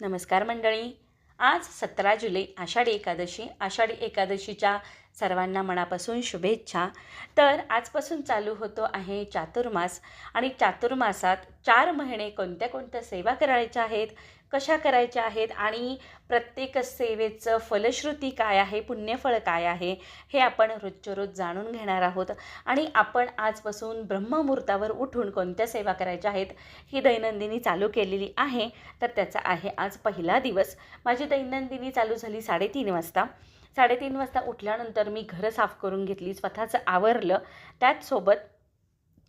नमस्कार मंडळी. आज सतरा जुलै आषाढी एकादशी. आषाढी एकादशीच्या सर्वांना मनापासून शुभेच्छा. तर आजपासून चालू होतो आहे चातुर्मास आणि चातुर्मासात चार महिने कोणत्या कोणत्या सेवा करायच्या आहेत? कशा करायच्या आहेत आणि प्रत्येक सेवेचं फलश्रुती काय आहे पुण्यफळ काय आहे हे आपण रोजच्या रोज जाणून घेणार आहोत. आणि आपण आजपासून ब्रह्ममुहूर्तावर उठून कोणत्या सेवा करायच्या आहेत ही दैनंदिनी चालू केलेली आहे. तर त्याचा आहे आज पहिला दिवस. माझी दैनंदिनी चालू झाली साडेतीन वाजता. साडेतीन वाजता उठल्यानंतर मी घरं साफ करून घेतली स्वतःचं आवरलं. त्याचसोबत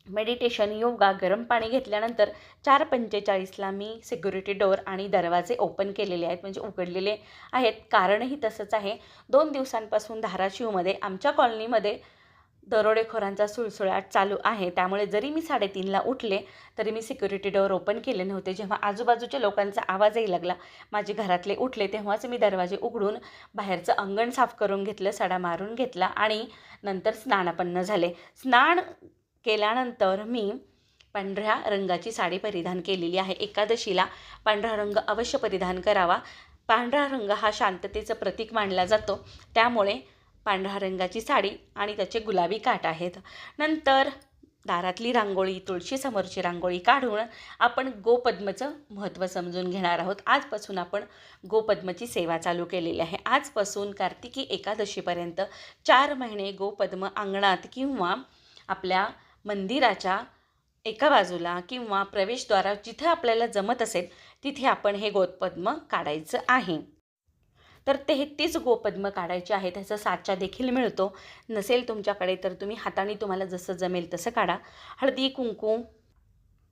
मेडिटेशन योगा गरम पाणी घेतल्यानंतर चार पंचेचाळीसला मी सिक्युरिटी डोअर आणि दरवाजे ओपन केलेले आहेत म्हणजे उघडलेले आहेत. कारणही तसंच आहे. दोन दिवसांपासून धाराशिवमध्ये आमच्या कॉलनीमध्ये दरोडेखोरांचा सुळसुळाट चालू आहे. त्यामुळे जरी मी साडेतीनला उठले तरी मी सिक्युरिटी डोअर ओपन केले नव्हते. जेव्हा आजूबाजूच्या लोकांचा आवाजही लागला माझे घरातले उठले तेव्हाच मी दरवाजे उघडून बाहेरचं अंगण साफ करून घेतलं सडा मारून घेतला आणि नंतर स्नानापन्न झाले. स्नान केल्यानंतर मी पांढऱ्या रंगाची साडी परिधान केलेली आहे. एकादशीला पांढरा रंग अवश्य परिधान करावा. पांढरा रंग हा शांततेचं प्रतीक मानला जातो. त्यामुळे पांढऱ्या रंगाची साडी आणि त्याचे गुलाबी काठ आहेत. नंतर दारातली रांगोळी तुळशीसमोरची रांगोळी काढून आपण गोपद्मचं महत्त्व समजून घेणार आहोत. आजपासून आपण गोपद्मची सेवा चालू केलेली आहे. आजपासून कार्तिकी एकादशीपर्यंत चार महिने गोपद्म अंगणात किंवा आपल्या मंदिराच्या एका बाजूला किंवा प्रवेशद्वारा जिथं आपल्याला जमत असेल तिथे आपण हे गोपद्म काढायचं आहे. तर तेहतीस गोपद्म काढायचे आहे त्याचा साचा देखील मिळतो. नसेल तुमच्याकडे तर तुम्ही हाताने तुम्हाला जसं जमेल तसं काढा. हळदी कुंकू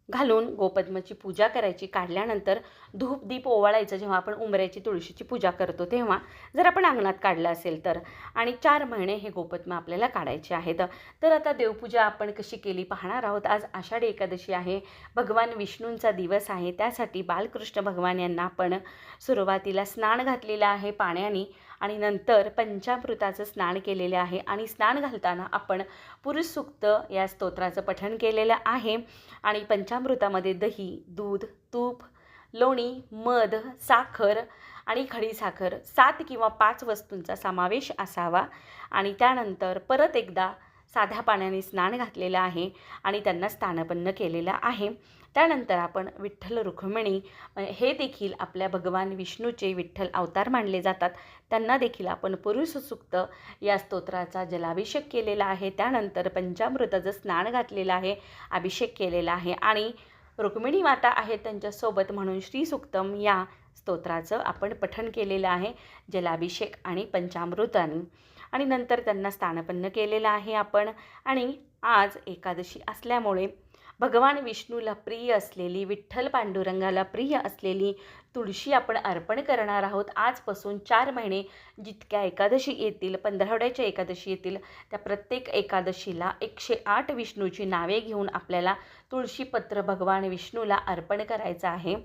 घालून गोपद्माची पूजा करायची. काढल्यानंतर धूप दीप ओवाळायचं जेव्हा आपण उंबऱ्याची तुळशीची पूजा करतो तेव्हा जर आपण अंगणात काढलं असेल तर. आणि चार महिने हे गोपद्म आपल्याला काढायचे आहेत. तर आता देवपूजा आपण कशी केली पाहणार आहोत. आज आषाढी एकादशी आहे. भगवान विष्णूंचा दिवस आहे. त्यासाठी बालकृष्ण भगवान यांना आपण सुरुवातीला स्नान घातलेलं आहे पाण्याने. आणि नंतर पंचामृताचं स्नान केलेलं आहे. आणि स्नान घालताना आपण पुरुष सुक्त या स्तोत्राचं पठण केलेलं आहे. आणि पंचामृतामध्ये दही दूध तूप लोणी मध साखर आणि खडीसाखर सात किंवा पाच वस्तूंचा समावेश असावा. आणि त्यानंतर परत एकदा साध्या पाण्याने स्नान घातलेलं आहे आणि त्यांना स्थानपन्न केलेलं आहे. त्यानंतर आपण विठ्ठल रुक्मिणी हे देखील आपल्या भगवान विष्णूचे विठ्ठल अवतार मानले जातात. त्यांना देखील आपण पुरुष सुक्त या स्तोत्राचा जलाभिषेक केलेला आहे. त्यानंतर पंचामृताचं स्नान घातलेलं आहे अभिषेक केलेला आहे आणि रुक्मिणी माता आहेत त्यांच्यासोबत म्हणून श्रीसुक्तम या स्तोत्राचं आपण पठण केलेलं आहे जलाभिषेक आणि पंचामृताने. आणि नंतर त्यांना स्थानपन्न केलेलं आहे आपण. आणि आज एकादशी असल्यामुळे भगवान विष्णूला प्रिय असलेली विठ्ठल पांडुरंगाला प्रिय असलेली तुळशी आपण अर्पण करणार आहोत. आजपासून चार महिने जितक्या एकादशी येतील पंधरावड्याच्या एकादशी येतील त्या प्रत्येक एकादशीला एकशे आठ विष्णूची नावे घेऊन आपल्याला तुळशीपत्र भगवान विष्णूला अर्पण करायचं आहे.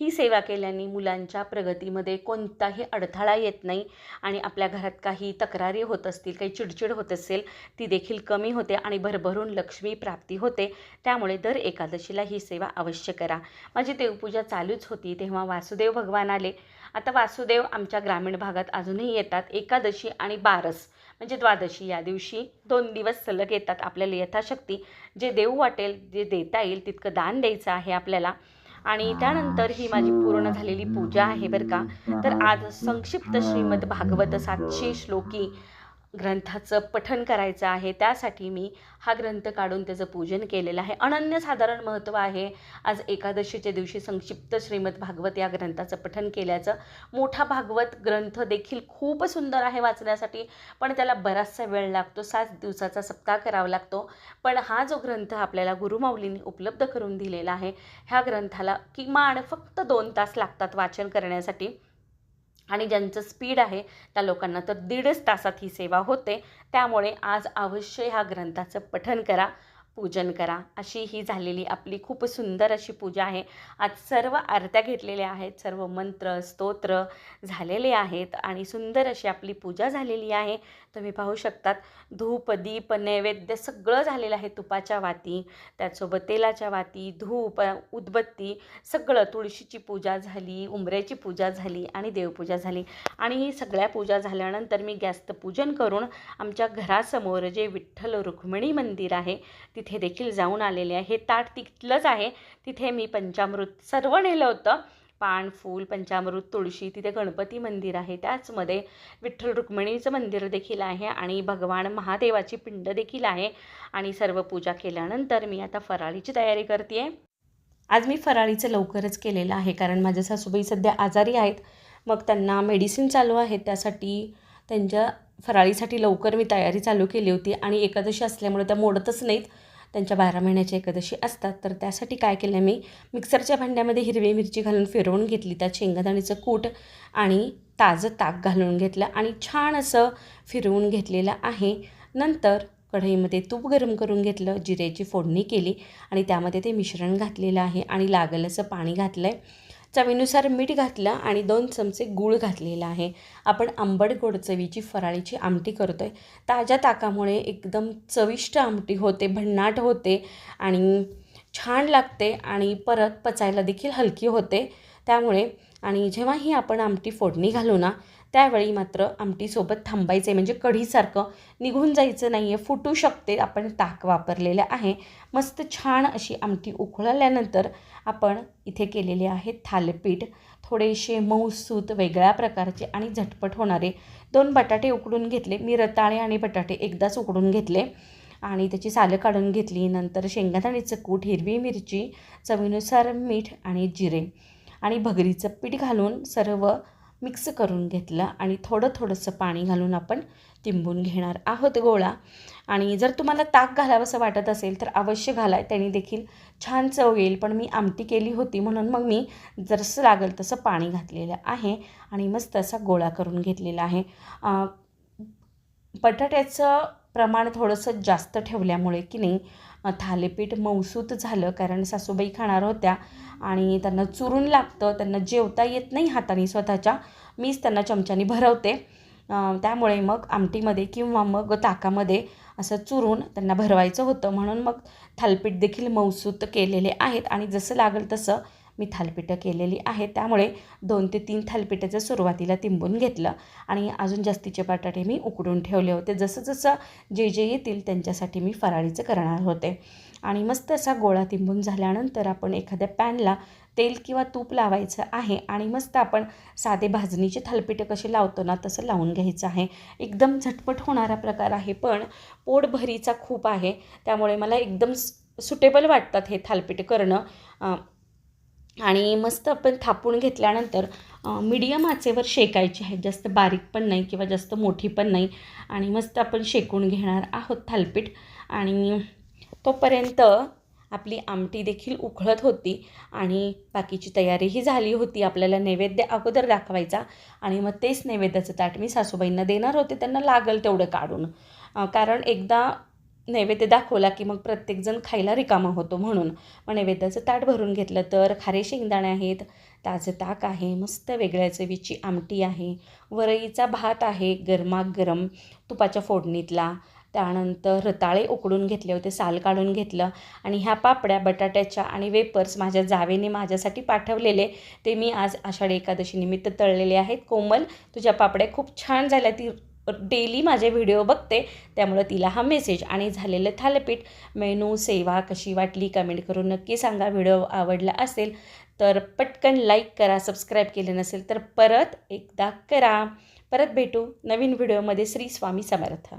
ही सेवा केल्याने मुलांच्या प्रगतीमध्ये कोणताही अडथळा येत नाही आणि आपल्या घरात काही तक्रारी होत असतील काही चिडचिड होत असेल ती देखील कमी होते आणि भरभरून लक्ष्मी प्राप्ती होते. त्यामुळे दर एकादशीला ही सेवा अवश्य करा. माझी देवपूजा चालूच होती तेव्हा वासुदेव भगवान आले. आता वासुदेव आमच्या ग्रामीण भागात अजूनही येतात. एकादशी आणि बारस म्हणजे द्वादशी या दिवशी दोन दिवस सलग येतात आपल्याला यथाशक्ती. जे देऊ वाटेल जे देता येईल तितकं दान द्यायचं आहे आपल्याला. आणि त्यानंतर ही माझी पूर्ण झालेली पूजा आहे बरं का. तर आज संक्षिप्त श्रीमद भागवत सातशे श्लोकी ग्रंथाचं पठन करायचं आहे त्यासाठी मी हा ग्रंथ काढून त्याचं पूजन केलेलं आहे. अनन्यसाधारण महत्त्व आहे. आज एकादशीच्या दिवशी संक्षिप्त श्रीमद भागवत या ग्रंथाचं पठन केल्याचं. मोठा भागवत ग्रंथ देखील खूप सुंदर आहे वाचण्यासाठी पण त्याला बराचसा वेळ लागतो सात दिवसाचा सप्ताह करावा लागतो. पण हा जो ग्रंथ आपल्याला गुरुमाऊलींनी उपलब्ध करून दिलेला आहे ह्या ग्रंथाला किमान फक्त दोन तास लागतात वाचन करण्यासाठी. आणि ज्यांचं स्पीड आहे त्या लोकांना तर दीडच तासात ही सेवा होते. त्यामुळे आज अवश्य ह्या ग्रंथाचं पठन करा. पूजन करा. अशी ही झालेली आपली खूप सुंदर अशी पूजा आहे. आज सर्व आरत्या घेतलेल्या आहेत. सर्व मंत्र स्तोत्र झालेले आहेत आणि सुंदर अशी आपली पूजा झालेली आहे. तुम्ही पाहू शकतात धूप दीप नैवेद्य सगळं झालेलं आहे तुपाच्या वाती त्याचसोबत तेलाच्या वाती धूप उदबत्ती सगळं तुळशीची पूजा झाली उंबऱ्याची पूजा झाली आणि देवपूजा झाली. आणि ही सगळ्या पूजा झाल्यानंतर मी गॅस्त पूजन करून आमच्या घरासमोर जे विठ्ठल रुक्मिणी मंदिर आहे तिथे देखील जाऊन आलेले आहे. हे ताट तिथलंच आहे. तिथे मी पंचामृत सर्व नेलं होतं. पान फूल पंचामृत तुळशी तिथे गणपती मंदिर आहे. त्याचमध्ये विठ्ठल रुक्मिणीचं मंदिर देखील आहे आणि भगवान महादेवाची पिंड देखील आहे. आणि सर्व पूजा केल्यानंतर मी आता फराळीची तयारी करते आज मी फराळीचं लवकरच केलेलं आहे कारण माझ्या सासूबाई सध्या आजारी आहेत. मग त्यांना मेडिसिन चालू आहे. त्यासाठी त्यांच्या फराळीसाठी लवकर मी तयारी चालू केली होती आणि एकादशी असल्यामुळे त्या मोडतच नाहीत. त्यांच्या बारा महिन्याच्या एकादशी असतात. तर त्यासाठी काय केलं मी? मिक्सरच्या भांड्यामध्ये हिरवी मिरची घालून फिरवून घेतली. त्यात शेंगादाणीचं कूट आणि ताजं ताक घालून घेतलं आणि छान असं फिरवून घेतलेलं आहे. नंतर कढईमध्ये तूप गरम करून घेतलं जिऱ्याची फोडणी केली आणि त्यामध्ये ते मिश्रण घातलेलं आहे आणि लागेल असं पाणी घातलं आहे चवीनुसार मीठ घातलं आणि दोन चमचे गूळ घातलेला आहे. आपण आंबट गोड चवीची फराळीची आमटी करतो आहे ताज्या ताकामुळे एकदम चविष्ट आमटी होते भन्नाट होते आणि छान लागते आणि परत पचायला देखील हलकी होते. त्यामुळे आणि जेव्हाही आपण आमटी फोडणी घालू ना त्यावेळी मात्र आमटीसोबत थांबायचं आहे म्हणजे कढीसारखं निघून जायचं नाही आहे फुटू शकते. आपण ताक वापरलेलं आहे. मस्त छान अशी आमटी उकळल्यानंतर आपण इथे केलेले आहे थालपीठ. थोडेसे मऊसूत वेगळ्या प्रकारचे आणि झटपट होणारे. दोन बटाटे उकडून घेतले. मी रताळे आणि बटाटे एकदाच उकडून घेतले. आणि त्याची सालं काढून घेतली. नंतर शेंगादाणीचं कूट हिरवी मिरची चवीनुसार मीठ आणि जिरे. आणि भगरीचं पीठ घालून सर्व मिक्स करून घेतलं आणि थोडं थोडंसं पाणी घालून आपण तिंबून घेणार आहोत गोळा. आणि जर तुम्हाला ताक घालावंसं वाटत असेल तर अवश्य घालाय. त्याने देखील छान चव येईल. पण मी आमटी केली होती म्हणून मग मी जसं लागेल तसं पाणी घातलेलं आहे आणि मस्त असा गोळा करून घेतलेला आहे. बटाट्याचं प्रमाण थोडंसं जास्त ठेवल्यामुळे की नाही थालीपीठ मौसूत झालं. कारण सासूबाई खाणार होत्या आणि त्यांना चुरून लागतं त्यांना जेवता येत नाही हाताने स्वतःच्या. मीच त्यांना चमच्याने भरवते. त्यामुळे मग आमटीमध्ये किंवा मग ताकामध्ये असं चुरून त्यांना भरवायचं होतं. म्हणून मग थालपीठ देखील मौसूत केलेले आहेत. आणि जसं लागेल तसं मी थालपिठं केलेली आहे त्यामुळे दोन ते तीन थालपिठाचं सुरुवातीला तिंबून घेतलं आणि अजून जास्तीचे बटाटे मी उकडून ठेवले होते. जसं जसं जे जे येतील त्यांच्यासाठी मी फराळीचं करणार होते. आणि मस्त असा गोळा तिंबून झाल्यानंतर आपण एखाद्या पॅनला तेल किंवा तूप लावायचं आहे आणि मस्त आपण साधे भाजणीचे थालपिठं कसे लावतो ना तसं लावून घ्यायचं आहे. एकदम झटपट होणारा प्रकार आहे पण पोटभरीचा खूप आहे. त्यामुळे मला एकदम सुटेबल वाटतात हे थालपीठ करणं. आणि मस्त आपण थापून घेतल्यानंतर मीडियम आचेवर शेकायची आहे जास्त बारीक पण नाही किंवा जास्त मोठी पण नाही. आणि मस्त आपण शेकून घेणार आहोत थालपीठ. आणि तोपर्यंत आपली आमटी देखील उखळत होती आणि बाकीची तयारीही झाली होती. आपल्याला नैवेद्य अगोदर दाखवायचा आणि मग तेच नैवेद्याचं ताट मी सासूबाईंना देणार होते. त्यांना लागल तेवढं काढून. कारण एकदा नैवेद्य दाखवला की मग प्रत्येकजण खायला रिकामा होतो म्हणून. मग नैवेद्याचं ताट भरून घेतलं तर खारे शेंगदाणे आहेत ताजं ताक आहे मस्त वेगळ्या चवीची आमटी आहे वरईचा भात आहे गरमागरम तुपाच्या फोडणीतला. त्यानंतर रताळे उकडून घेतले होते साल काढून घेतलं आणि ह्या पापड्या बटाट्याच्या आणि वेपर्स माझ्या जावेने माझ्यासाठी पाठवलेले. ते मी आज आषाढी एकादशी निमित्त तळलेले आहेत. कोमल तुझ्या पापड्या खूप छान झाल्या ती डेली माझे व्हिडिओ बघते. त्यामुळं तिला हा मेसेज आणि झालेलं थालपीठ मेनू सेवा कशी वाटली कमेंट करून नक्की सांगा. व्हिडिओ आवडला असेल तर पटकन लाईक करा सबस्क्राईब केले नसेल तर परत एकदा करा. परत भेटू नवीन व्हिडिओमध्ये श्री स्वामी समर्थ.